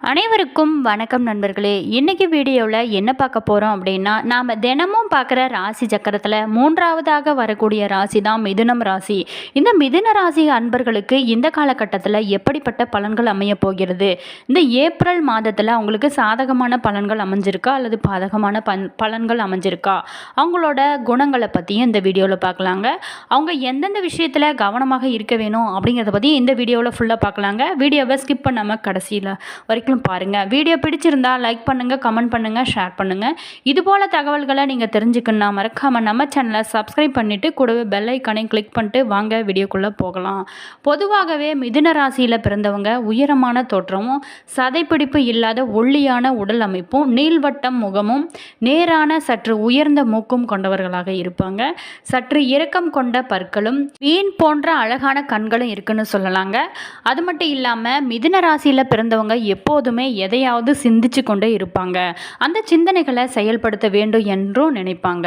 அனைவருக்கும் வணக்கம் நண்பர்களே. இன்றைக்கி வீடியோவில் என்ன பார்க்க போகிறோம் அப்படின்னா நாம் தினமும் பார்க்குற ராசி சக்கரத்தில் மூன்றாவதாக வரக்கூடிய ராசி தான் மிதுனம் ராசி. இந்த மிதுன ராசி அன்பர்களுக்கு இந்த காலகட்டத்தில் எப்படிப்பட்ட பலன்கள் அமைய போகிறது? இந்த ஏப்ரல் மாதத்தில் அவங்களுக்கு சாதகமான பலன்கள் அமைஞ்சிருக்கா? அல்லது பாதகமான பன் பலன்கள் அமைஞ்சிருக்கா? அவங்களோட குணங்களை பற்றியும் இந்த வீடியோவில் பார்க்கலாங்க. அவங்க எந்தெந்த விஷயத்தில் கவனமாக இருக்க வேணும் அப்படிங்கிறத பற்றி இந்த வீடியோவில் ஃபுல்லாக பார்க்கலாங்க. வீடியோவை ஸ்கிப் பண்ணாமல் கடைசியில் வரைக்கும் பாருங்கள் வீடியோ பிடிச்சிருந்தா லைக் பண்ணுங்கள் கமெண்ட் பண்ணுங்கள் ஷேர் பண்ணுங்கள் இதுபோல் தகவல்களை நீங்கள் தெரிஞ்சுக்கணும்னா மறக்காமல் நம்ம சேனலை சப்ஸ்கிரைப் பண்ணிவிட்டு கூடவே பெல் ஐக்கானையும் கிளிக் பண்ணிட்டு வாங்க வீடியோக்குள்ளே போகலாம். பொதுவாகவே மிதுன ராசியில் பிறந்தவங்க உயரமான தோற்றமும் சதைப்பிடிப்பு இல்லாத ஒல்லியான உடல் அமைப்பும் நீள்வட்டம் முகமும் நேரான சற்று உயர்ந்த மூக்கும் கொண்டவர்களாக இருப்பாங்க. சற்று இறக்கம் கொண்ட பற்களும் மீன் போன்ற அழகான கண்களும் இருக்குன்னு சொல்லலாங்க. அது மட்டும் இல்லாமல் மிதுன ராசியில் பிறந்தவங்க எப்போ எப்போதுமே எதையாவது சிந்திச்சு கொண்டே இருப்பாங்க. அந்த சிந்தனைகளை செயல்படுத்த வேண்டும் என்றும் நினைப்பாங்க.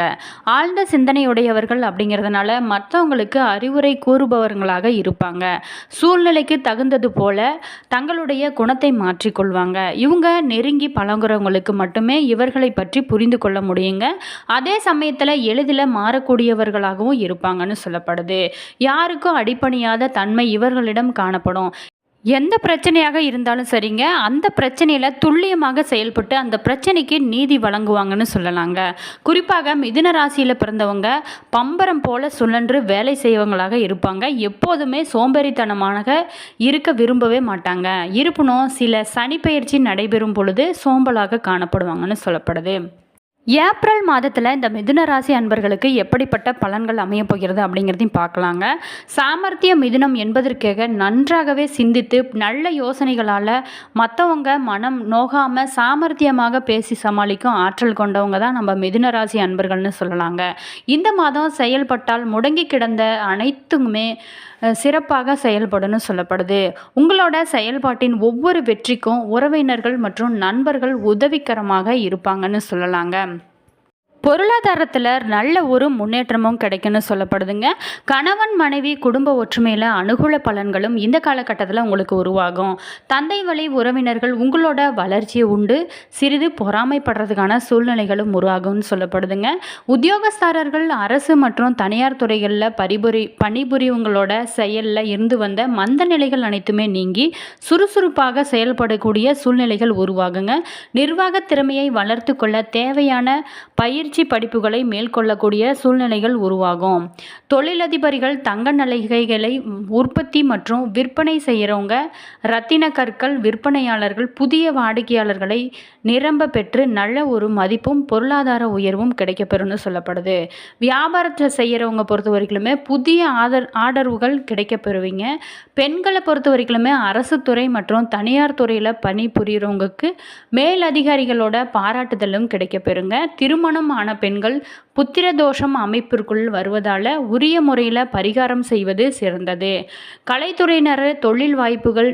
ஆழ்ந்த சிந்தனையுடையவர்கள் அப்படிங்கிறதுனால மற்றவங்களுக்கு அறிவுரை கூறுபவர்களாக இருப்பாங்க. சூழ்நிலைக்கு தகுந்தது போல தங்களுடைய குணத்தை மாற்றிக்கொள்வாங்க இவங்க நெருங்கி பழங்குறவங்களுக்கு மட்டுமே இவர்களை பற்றி புரிந்து கொள்ள முடியுங்க. அதே சமயத்தில் எளிதில் மாறக்கூடியவர்களாகவும் இருப்பாங்கன்னு சொல்லப்படுது. யாருக்கும் அடிப்பணியாத தன்மை இவர்களிடம் காணப்படும். எந்த பிரச்சனையாக இருந்தாலும் சரிங்க. அந்த பிரச்சனையில் துல்லியமாக செயல்பட்டு அந்த பிரச்சனைக்கு நீதி வழங்குவாங்கன்னு சொல்லலாங்க. குறிப்பாக மிதுன ராசியில் பிறந்தவங்க பம்பரம் போல சுழன்று வேலை செய்வங்களாக இருப்பாங்க. எப்போதுமே சோம்பேறித்தனமாக இருக்க விரும்பவே மாட்டாங்க. இருப்பினும் சில சனிப்பெயர்ச்சி நடைபெறும் பொழுது சோம்பலாக காணப்படுவாங்கன்னு சொல்லப்படுது. ஏப்ரல் மாதத்தில் இந்த மிதுன ராசி அன்பர்களுக்கு எப்படிப்பட்ட பலன்கள் அமையப் போகிறது அப்படிங்கிறதையும் பார்க்கலாங்க. சாமர்த்திய மிதுனம் என்பதற்காக நன்றாகவே சிந்தித்து நல்ல யோசனைகளால் மற்றவங்க மனம் நோகாமல் சாமர்த்தியமாக பேசி சமாளிக்கும் ஆற்றல் கொண்டவங்க தான் நம்ம மிதுன ராசி அன்பர்கள்னு சொல்லலாங்க. இந்த மாதம் செயல்பட்டால் முடங்கி கிடந்த அனைத்துமே சிறப்பாக செயல்படும்னு சொல்லப்படுது. உங்களோட செயல்பாட்டின் ஒவ்வொரு வெற்றிக்கும் உறவினர்கள் மற்றும் நண்பர்கள் உதவிகரமாக இருப்பாங்கன்னு சொல்லலாங்க. பொருளாதாரத்தில் நல்ல ஒரு முன்னேற்றமும் கிடைக்கும்னு சொல்லப்படுதுங்க. கணவன் மனைவி குடும்ப ஒற்றுமையில் அனுகூல பலன்களும் இந்த காலகட்டத்தில் உங்களுக்கு உருவாகும். தந்தை வழி உறவினர்கள் உங்களோட வளர்ச்சியை உண்டு. சிறிது பொறாமைப்படுறதுக்கான சூழ்நிலைகளும் உருவாகும்னு சொல்லப்படுதுங்க. உத்தியோகஸ்தாரர்கள் அரசு மற்றும் தனியார் துறைகளில் பரிபுரி பணிபுரிவங்களோட செயலில் இருந்து வந்த மந்த நிலைகள் அனைத்துமே நீங்கி சுறுசுறுப்பாக செயல்படக்கூடிய சூழ்நிலைகள் உருவாகுங்க. நிர்வாக திறமையை வளர்த்து கொள்ள தேவையான பயிற்சி படிப்புகளை மேற்கொள்ளக்கூடிய சூழ்நிலைகள் உருவாகும். தொழிலதிபர்கள் தங்க நலிகைகளை உற்பத்தி மற்றும் விற்பனை செய்கிறவங்க ரத்தின கற்கள் விற்பனையாளர்கள் புதிய வாடிக்கையாளர்களை நிரம்ப பெற்று நல்ல ஒரு மதிப்பும் பொருளாதார உயர்வும் கிடைக்கப்பெறும்னு சொல்லப்படுது. வியாபாரத்தை செய்கிறவங்க பொறுத்த வரைக்குமே புதிய ஆதர் ஆதரவுகள் கிடைக்கப்பெறுவீங்க. பெண்களை பொறுத்த வரைக்குமே அரசு துறை மற்றும் தனியார் துறையில் பணிபுரியறவங்களுக்கு மேலதிகாரிகளோட பாராட்டுதலும் கிடைக்கப்பெறுங்க. திருமணம் ஆன பெண்கள் புத்திர தோஷம் அமைப்பிற்குள் வருவதால் உரிய முறையில் பரிகாரம் செய்வது சிறந்தது. கலைத்துறையினர் தொழில் வாய்ப்புகள்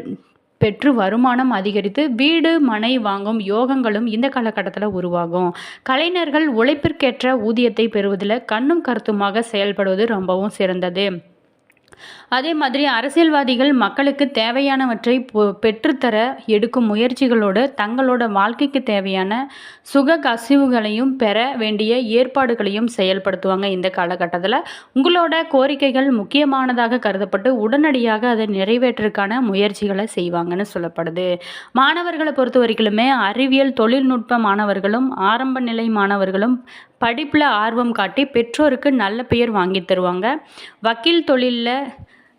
பெற்று வருமானம் அதிகரித்து வீடு மனை வாங்கும் யோகங்களும் இந்த காலகட்டத்தில் உருவாகும். கலைஞர்கள் உழைப்பிற்கேற்ற ஊதியத்தை பெறுவதில் கண்ணும் கருத்துமாக செயல்படுவது ரொம்பவும் சிறந்தது. அதே மாதிரி அரசியல்வாதிகள் மக்களுக்கு தேவையானவற்றை பொ- பெற்றுத்தர எடுக்கும் முயற்சிகளோடு தங்களோட வாழ்க்கைக்கு தேவையான சுக கசிவுகளையும் பெற வேண்டிய ஏற்பாடுகளையும் செயல்படுத்துவாங்க இந்த காலகட்டத்தில். உங்களோட கோரிக்கைகள் முக்கியமானதாக கருதப்பட்டு உடனடியாக அதை நிறைவேற்றுக்கான முயற்சிகளை செய்வாங்கன்னு சொல்லப்படுது. மாணவர்களை பொறுத்த வரைக்குமே அறிவியல் தொழில்நுட்ப மாணவர்களும் ஆரம்ப நிலை மாணவர்களும் படிப்பில் ஆர்வம் காட்டி பெற்றோருக்கு நல்ல பெயர் வாங்கி தருவாங்க. வக்கீல் தொழிலில்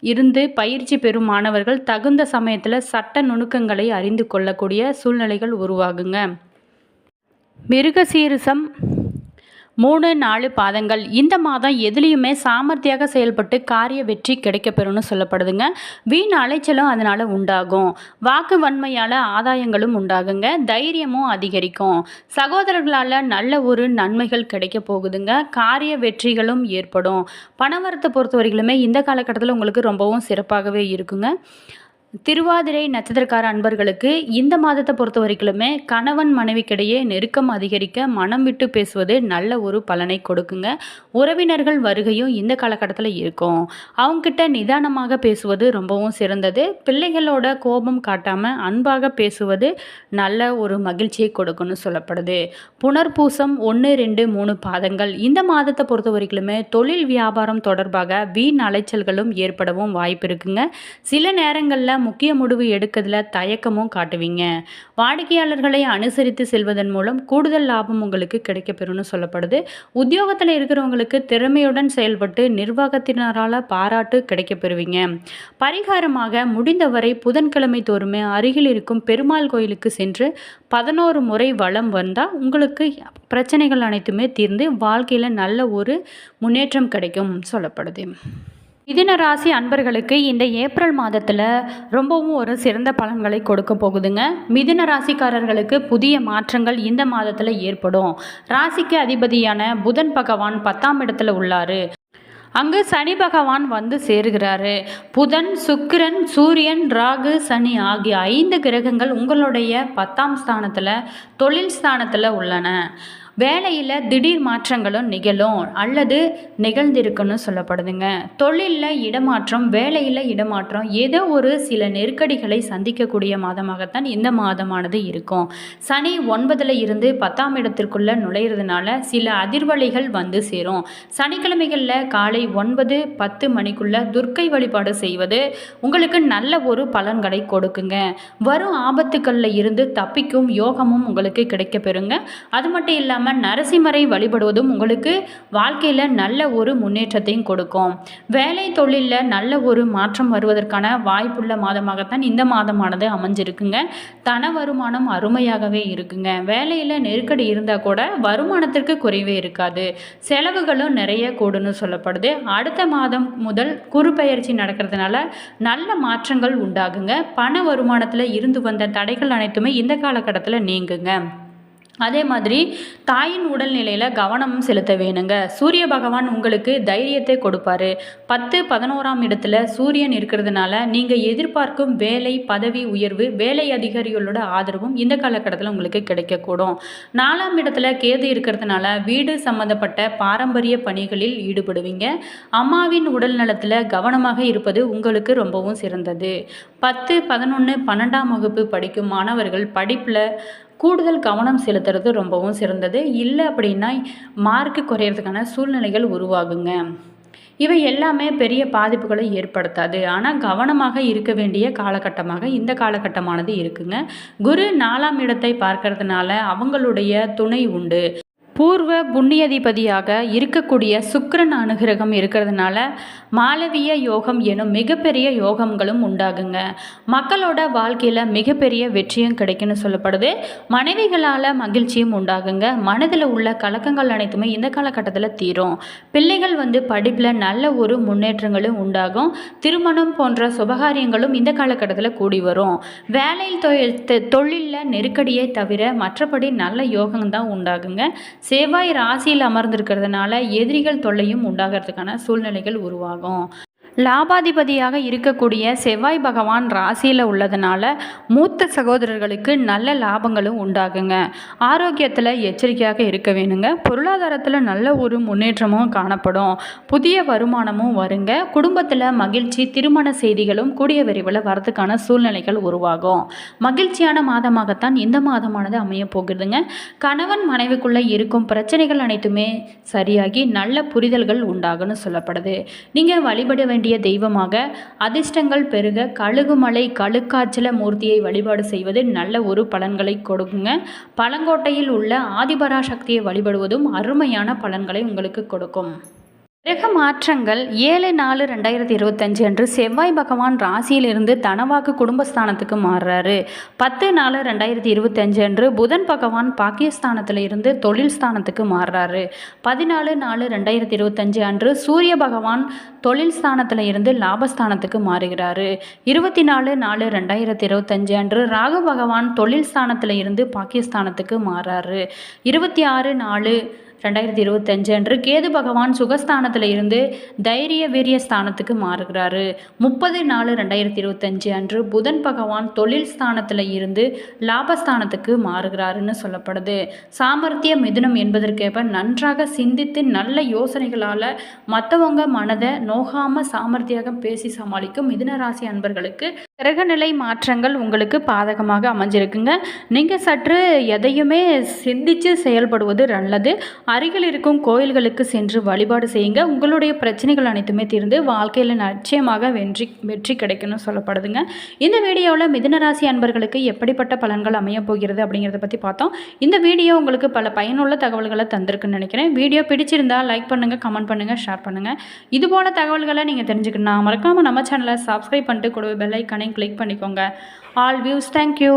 இருந்து பயிற்சி பெறும் மாணவர்கள் தகுந்த சமயத்தில் சட்ட நுணுக்கங்களை அறிந்து கொள்ளக்கூடிய சூழ்நிலைகள் உருவாகுங்க. மிருகசீரிசம் மூணு நாலு பாதங்கள். இந்த மாதம் எதுலேயுமே சாமர்த்தியாக செயல்பட்டு காரிய வெற்றி கிடைக்கப்பெறும்னு சொல்லப்படுதுங்க. வீண் அலைச்சலும் அதனால் உண்டாகும். வாக்கு வன்மையால் ஆதாயங்களும் உண்டாகுங்க. தைரியமும் அதிகரிக்கும். சகோதரர்களால் நல்ல ஒரு நன்மைகள் கிடைக்க போகுதுங்க. காரிய வெற்றிகளும் ஏற்படும். பணவரத்தை பொறுத்தவரைக்குமே இந்த காலகட்டத்தில் உங்களுக்கு ரொம்பவும் சிறப்பாகவே இருக்குங்க. திருவாதிரை நட்சத்திரக்கார அன்பர்களுக்கு இந்த மாதத்தை பொறுத்த வரைக்குமே கணவன் மனைவிக்கிடையே நெருக்கம் அதிகரிக்க மனம் விட்டு பேசுவது நல்ல ஒரு பலனை கொடுக்குங்க. உறவினர்கள் வருகையும் இந்த காலகட்டத்தில் இருக்கும். அவங்கக்கிட்ட நிதானமாக பேசுவது ரொம்பவும் சிறந்தது. பிள்ளைகளோட கோபம் காட்டாமல் அன்பாக பேசுவது நல்ல ஒரு மகிழ்ச்சியை கொடுக்கும்னு சொல்லப்படுது. புனர்பூசம் ஒன்று ரெண்டு மூணு பாதங்கள் இந்த மாதத்தை பொறுத்த வரைக்குமே தொழில் வியாபாரம் தொடர்பாக வீண் அலைச்சல்களும் ஏற்படவும் வாய்ப்பு இருக்குங்க. சில நேரங்களில் முக்கிய முடிவு எடுக்கிறதுல தயக்கமும் காட்டுவீங்க. வாடிக்கையாளர்களை அனுசரித்து செல்வதன் மூலம் கூடுதல் லாபம் உங்களுக்கு கிடைக்கப்பெறும்னு சொல்லப்படுது. உத்தியோகத்தில் இருக்கிறவங்களுக்கு திறமையுடன் செயல்பட்டு நிர்வாகத்தினரால் பாராட்டு கிடைக்கப்பெறுவீங்க. பரிகாரமாக முடிந்தவரை புதன்கிழமை தோறுமே அருகில் இருக்கும் பெருமாள் கோயிலுக்கு சென்று பதினோரு முறை வளம் வந்தால் உங்களுக்கு பிரச்சனைகள் அனைத்துமே தீர்ந்து வாழ்க்கையில் நல்ல ஒரு முன்னேற்றம் கிடைக்கும் சொல்லப்படுது. மிதின ராசி அன்பர்களுக்கு இந்த ஏப்ரல் மாதத்தில் ரொம்பவும் ஒரு சிறந்த பலன்களை கொடுக்க போகுதுங்க. மிதின ராசிக்காரர்களுக்கு புதிய மாற்றங்கள் இந்த மாதத்தில் ஏற்படும். ராசிக்கு அதிபதியான புதன் பகவான் பத்தாம் இடத்துல உள்ளார். அங்கு சனி பகவான் வந்து சேருகிறாரு. புதன் சுக்கிரன் சூரியன் ராகு சனி ஆகிய ஐந்து கிரகங்கள் உங்களுடைய பத்தாம் ஸ்தானத்தில் தொழில் ஸ்தானத்தில் உள்ளன. வேலையில் திடீர் மாற்றங்களும் நிகழும் அல்லது நிகழ்ந்திருக்குன்னு சொல்லப்படுதுங்க. தொழிலில் இடமாற்றம் வேலையில் இடமாற்றம் ஏதோ ஒரு சில நெருக்கடிகளை சந்திக்கக்கூடிய மாதமாகத்தான் இந்த மாதமானது இருக்கும். சனி ஒன்பதில் இருந்து பத்தாம் இடத்திற்குள்ளே நுழையிறதுனால சில அதிர்வலைகள் வந்து சேரும். சனிக்கிழமைகளில் காலை ஒன்பது பத்து மணிக்குள்ள துர்க்கை வழிபாடு செய்வது உங்களுக்கு நல்ல ஒரு பலன்களை கொடுக்குங்க. வரும் ஆபத்துக்களில் இருந்து தப்பிக்கும் யோகமும் உங்களுக்கு கிடைக்கப்பெறுங்க. அது மட்டும் இல்லாமல் நரசிம்மரை வழிபடுவதும் உங்களுக்கு வாழ்க்கையில் நல்ல ஒரு முன்னேற்றத்தையும் கொடுக்கும். வேலை தொழிலில் நல்ல ஒரு மாற்றம் வருவதற்கான வாய்ப்புள்ள மாதமாகத்தான் இந்த மாதமானது அமைஞ்சிருக்குங்க. தன வருமானம் அருமையாகவே இருக்குங்க. வேலையில் நெருக்கடி இருந்தால் கூட வருமானத்திற்கு குறைவே இருக்காது. செலவுகளும் நிறைய கூடுன்னு சொல்லப்படுது. அடுத்த மாதம் முதல் குறு பயிற்சி நடக்கிறதுனால நல்ல மாற்றங்கள் உண்டாகுங்க. பண வருமானத்தில் இருந்து வந்த தடைகள் அனைத்துமே இந்த காலகட்டத்தில் நீங்குங்க. அதே மாதிரி தாயின் உடல்நிலையில் கவனம் செலுத்த வேணுங்க. சூரிய பகவான் உங்களுக்கு தைரியத்தை கொடுப்பாரு. பத்து பதினோராம் இடத்துல சூரியன் இருக்கிறதுனால நீங்கள் எதிர்பார்க்கும் வேலை பதவி உயர்வு வேலை அதிகாரிகளோட ஆதரவும் இந்த காலகட்டத்தில் உங்களுக்கு கிடைக்கக்கூடும். நாலாம் இடத்துல கேது இருக்கிறதுனால வீடு சம்மந்தப்பட்ட பாரம்பரிய பணிகளில் ஈடுபடுவீங்க. அம்மாவின் உடல் நலத்தில் கவனமாக இருப்பது உங்களுக்கு ரொம்பவும் சிறந்தது. பத்து பதினொன்று பன்னெண்டாம் வகுப்பு படிக்கும் மாணவர்கள் படிப்பில் கூடுதல் கவனம் செலுத்துறது ரொம்பவும் சிறந்தது. இல்லை அப்படின்னா மார்க்கு குறையிறதுக்கான சூழ்நிலைகள் உருவாகுங்க. இவை எல்லாமே பெரிய பாதிப்புகளை ஏற்படுத்தாது. ஆனால் கவனமாக இருக்க வேண்டிய காலகட்டமாக இந்த காலகட்டமானது இருக்குங்க. குரு நாலாம் இடத்தை பார்க்கறதுனால அவங்களுடைய துணை உண்டு. பூர்வ புண்ணியதிபதியாக இருக்கக்கூடிய சுக்கிரன் அனுகிரகம் இருக்கிறதுனால மாளவிய யோகம் எனும் மிகப்பெரிய யோகங்களும் உண்டாகுங்க. மக்களோட வாழ்க்கையில் மிகப்பெரிய வெற்றியும் கிடைக்குன்னு சொல்லப்படுது. மனைவிகளால் மகிழ்ச்சியும் உண்டாகுங்க. மனதில் உள்ள கலக்கங்கள் அனைத்துமே இந்த காலகட்டத்தில் தீரும். பிள்ளைகள் வந்து படிப்பில் நல்ல ஒரு முன்னேற்றங்களும் உண்டாகும். திருமணம் போன்ற சுபகாரியங்களும் இந்த காலகட்டத்தில் கூடி வரும். வேலையில் தொழில் தொழிலில் நெருக்கடியை தவிர மற்றபடி நல்ல யோகம் தான் உண்டாகுங்க. செவ்வாய் ராசியில் அமர்ந்திருக்கிறதுனால எதிரிகள் தொல்லையும் உண்டாகிறதுக்கான சூழ்நிலைகள் உருவாகும். லாபாதிபதியாக இருக்கக்கூடிய செவ்வாய் பகவான் ராசியில் உள்ளதுனால மூத்த சகோதரர்களுக்கு நல்ல லாபங்களும் உண்டாகுங்க. ஆரோக்கியத்தில் எச்சரிக்கையாக இருக்க வேணுங்க. பொருளாதாரத்தில் நல்ல ஒரு முன்னேற்றமும் காணப்படும். புதிய வருமானமும் வருங்க. குடும்பத்தில் மகிழ்ச்சி திருமண செய்திகளும் கூடிய விரைவில் வரதுக்கான சூழ்நிலைகள் உருவாகும். மகிழ்ச்சியான மாதமாகத்தான் இந்த மாதமானது அமைய போகுதுங்க. கணவன் மனைவிக்குள்ளே இருக்கும் பிரச்சனைகள் அனைத்துமே சரியாகி நல்ல புரிதல்கள் உண்டாகும்னு சொல்லப்படுது. நீங்கள் வழிபட வேண்டிய தெய்வமாக அதிர்ஷ்டங்கள் பெருக கழுகுமலை கழுக்காச்சல மூர்த்தியை வழிபாடு செய்வது நல்ல ஒரு பலன்களை கொடுக்குங்க. பழங்கோட்டையில் உள்ள ஆதிபராசக்தியை வழிபடுவதும் அருமையான பலன்களை உங்களுக்கு கொடுக்கும். கிரக மாற்றங்கள் ஏழு நாலு ரெண்டாயிரத்தி இருபத்தஞ்சு அன்று செவ்வாய் பகவான் ராசியிலிருந்து தனவாக்கு குடும்பஸ்தானத்துக்கு மாறுறாரு. பத்து நாலு ரெண்டாயிரத்தி இருபத்தஞ்சு அன்று புதன் பகவான் பாகிஸ்தானத்தில் இருந்து தொழில் ஸ்தானத்துக்கு மாறுறாரு. பதினாலு நாலு ரெண்டாயிரத்தி இருபத்தஞ்சு அன்று சூரிய பகவான் தொழில் ஸ்தானத்தில் இருந்து லாபஸ்தானத்துக்கு மாறுகிறாரு. இருபத்தி நாலு நாலு ரெண்டாயிரத்தி இருபத்தஞ்சு அன்று ராகு பகவான் தொழில் ஸ்தானத்தில் இருந்து பாகிஸ்தானத்துக்கு மாறாரு. இருபத்தி ஆறு நாலு ரெண்டாயிரத்தி இருபத்தஞ்சு அன்று கேது பகவான் சுகஸ்தானத்தில் இருந்து தைரிய வீரிய ஸ்தானத்துக்கு மாறுகிறாரு. முப்பது நாலு ரெண்டாயிரத்தி இருபத்தஞ்சு அன்று புதன் பகவான் தொழில் ஸ்தானத்தில் இருந்து லாபஸ்தானத்துக்கு மாறுகிறாருன்னு சொல்லப்படுது. சாமர்த்திய மிதுனம் என்பதற்கேற்ப நன்றாக சிந்தித்து நல்ல யோசனைகளால் மற்றவங்க மனதை நோகாம சாமர்த்தியாக பேசி சமாளிக்கும் மிதுன ராசி அன்பர்களுக்கு கிரகநிலை மாற்றங்கள் உங்களுக்கு பாதகமாக அமைஞ்சிருக்குங்க. நீங்கள் சற்று எதையுமே சிந்தித்து செயல்படுவது நல்லது. அருகில் இருக்கும் கோயில்களுக்கு சென்று வழிபாடு செய்யுங்க. உங்களுடைய பிரச்சனைகள் அனைத்துமே தீர்ந்து வாழ்க்கையில் நிச்சயமாக வெற்றி வெற்றி கிடைக்கும்னு சொல்லப்படுதுங்க. இந்த வீடியோவில் மிதனராசி அன்பர்களுக்கு எப்படிப்பட்ட பலன்கள் அமைய போகிறது அப்படிங்கிறத பற்றி பார்த்தோம். இந்த வீடியோ உங்களுக்கு பல பயனுள்ள தகவல்களை தந்திருக்குன்னு நினைக்கிறேன். வீடியோ பிடிச்சிருந்தால் லைக் பண்ணுங்கள் கமெண்ட் பண்ணுங்கள் ஷேர் பண்ணுங்கள் இது போல தகவல்களை நீங்கள் தெரிஞ்சுக்கணும் மறக்காமல் நம்ம சேனலை சப்ஸ்கிரைப் பண்ணிட்டு கூடவே பெல் ஐக்கானையும் கிளிக் பண்ணிக்கோங்க. All views thank you.